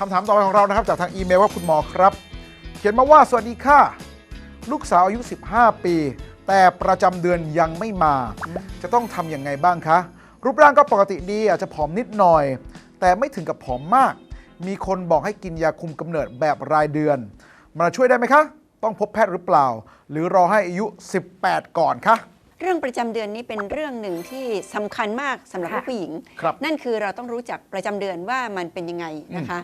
คำถามต่อไปของเรานะครับ จากทางอีเมลว่าคุณหมอครับ เขียนมาว่าสวัสดีค่ะ ลูกสาวอายุ 15 ปี แต่ประจำเดือนยังไม่มา จะต้องทำอยังไงบ้างคะ รูปร่างก็ปกติดีอาจจะผอมนิดหน่อย แต่ไม่ถึงกับผอมมาก มีคนบอกให้กินยาคุมกำเนิดแบบรายเดือนมันช่วยได้ไหมคะ ต้องพบแพทย์หรือเปล่า หรือรอให้อายุ 18 ก่อนคะ เรื่องประจำเดือนนี้เป็นเรื่องหนึ่งที่สำคัญมากสำหรับค่ะลูกผู้หญิงครับนั่นคือเราต้องรู้จักประจำเดือนว่ามันเป็นยังไงนะคะ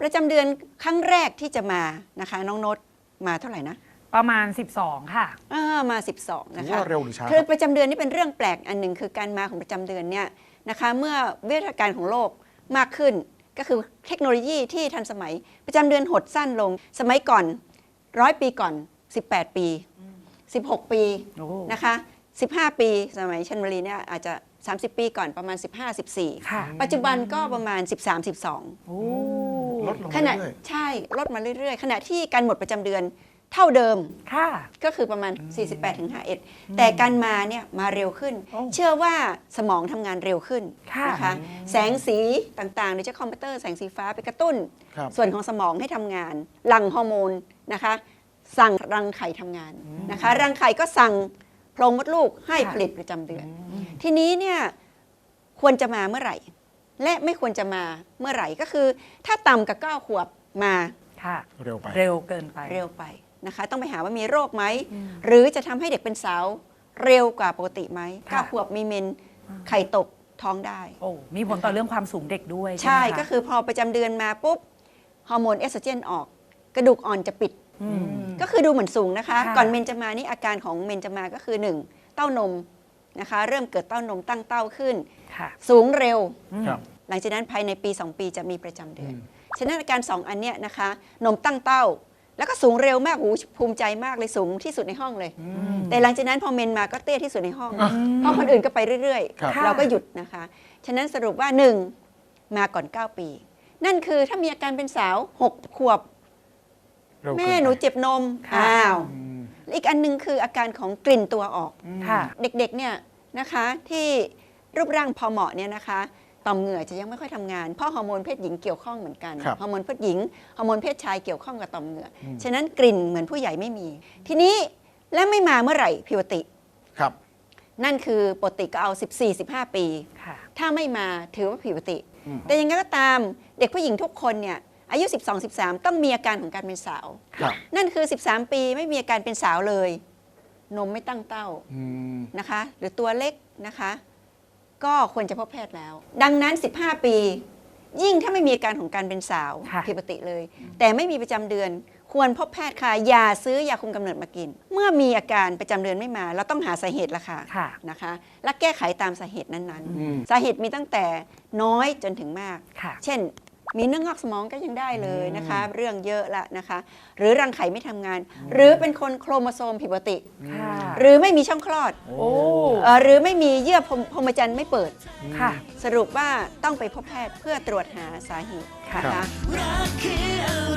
ประจำเดือนครั้งแรกที่จะมานะคะน้องโน้ตมาเท่าไหร่นะประมาณ 12 ค่ะอ่ามา 12 นะถือคะว่าเร็วหรือช้าคือประจำเดือนนี่เป็นเรื่องแปลกอันหนึ่งคือการมาของประจำเดือนเนี่ยนะคะเมื่อเวชการของโลกมากขึ้นก็คือเทคโนโลยีที่ทันสมัยประจำเดือนหดสั้นลง สมัยก่อนร้อยปีก่อน 18 ปี 16 ปีโอ้นะคะ 15 ปีสมัยชันวลีเนี่ยอาจจะ 30 ปีก่อนประมาณ 15 14ค่ะปัจจุบันก็ประมาณ 13 12โอ้ลดลงขณะเรื่อยใช่ลดมาเรื่อยๆ ขณะที่การหมดประจำเดือนเท่าเดิม ค่ะ ก็คือประมาณ 48ถึง51 แต่การมาเนี่ยมาเร็วขึ้นอ๋อเชื่อว่าสมองทำงานเร็วขึ้นค่ะ นะคะแสงสีต่างๆโดยเฉพาะคอมพิวเตอร์แสงสีฟ้าไปกระตุ้น ครับ ส่วนของสมองให้ทำงานหลั่งฮอร์โมนนะคะ สั่งรังไข่ทำงานนะคะ รังไข่ก็สั่งโพรงมดลูกให้ค่ะผลิตประจำเดือน ทีนี้เนี่ยควรจะมาเมื่อไหร่ และไม่ควรจะมาเมื่อไหร่ก็คือ ถ้าต่ำกับ9ขวบมาค่ะ เร็วไป เร็วเกินไป เร็วไปนะคะ ต้องไปหาว่ามีโรคไหมหรือจะทำให้เด็กเป็นสาวเร็วกว่าปกติไหมค่ะ เก้าขวบมีเมนไข่ตกท้องได้ โอ้มีผลต่อเรื่องความสูงเด็กด้วยใช่ไหมะ ก็คือพอประจำเดือนมาปุ๊บ ฮอร์โมนเอสโตรเจนออก กระดูกอ่อนจะปิดมก็คือดูเหมือนสูงนะคะค่ะก่อนเมนจะมานี่อาการของเมนจะมาก็คือ 1 เต้านมนะคะ เริ่มเกิดเต้านมตั้งเต้าขึ้นค่ะสูงเร็วครับหลังจากนั้นภายในปี 2 ปีจะมีประจำเดือนอืมฉะนั้นอาการ 2 อันเนี้ยนะคะ นมตั้งเต้า แล้วก็สูงเร็วมากหูภูมิใจมากเลยสูงที่สุดในห้องเลย แต่หลังจากนั้นพอเมนมาก็เตี้ยที่สุดในห้องเพราะคนอื่นก็ไปเรื่อยครับๆเราก็หยุดนะคะ ฉะนั้นสรุปว่า 1 มาก่อน 9 ปีนั่นคือถ้ามีอาการเป็นสาว 6 ขวบเร็วเกิ แม่ไปหนูเจ็บนมค่ะอ้าวอืมอีกอันหนึงคืออาการของกลิ่นตัวออกค่ะเด็กๆเนี่ยนะคะที่รูปร่างพอเหมาะเนี่ยนะคะต่อมเหงื่อจะยังไม่ค่อยทำงาน เพราะฮอร์โมนเพศหญิงเกี่ยวข้องเหมือนกันครับฮอร์โมนเพศหญิงฮอร์โมนเพศชายเกี่ยวข้องกับต่อมเหงื่ออมฉะนั้นกลิ่นเหมือนผู้ใหญ่ไม่มี ทีนี้และไม่มาเมื่อไหร่ผิวติครับ นั่นคือปกติก็เอา 14-15 ปีค่ะถ้าไม่มาถือว่าผิวติอืมแต่ยังไงก็ตามเด็กผู้หญิงทุกคนเนี่ย อายุ 12-13 ต้องมีอาการของการเป็นสาว ครับ นั่นคือ 13 ปีไม่มีอาการเป็นสาวเลย นมไม่ตั้งเต้าอืม นะคะ หรือตัวเล็กนะคะ ก็ควรจะพบแพทย์แล้ว ดังนั้น 15 ปี ยิ่งถ้าไม่มีอาการของการเป็นสาวค่ะ ผิดปกติเลย แต่ไม่มีประจำเดือน ควรพบแพทย์ค่ะอย่าซื้อยาคุมกำเนิดมากิน เมื่อมีอาการประจำเดือนไม่มา เราต้องหาสาเหตุละค่ะ ค่ะ นะคะ และแก้ไขตามสาเหตุนั้นอืม ๆ สาเหตุมีตั้งแต่น้อยจนถึงมาก ค่ะ เช่น มีเนื้องอกสมองก็ยังได้เลยนะคะ เรื่องเยอะละนะคะ หรือรังไข่ไม่ทำงาน หรือเป็นคนโครโมโซมผิดปกติ ค่ะ หรือไม่มีช่องคลอดโอ้ เอ่อหรือไม่มีเยื่อพรหมพรหมจรรย์ไม่เปิด ค่ะ สรุปว่าต้องไปพบแพทย์เพื่อตรวจหาสาเหตุนะครัคะ บ รักคืออะไร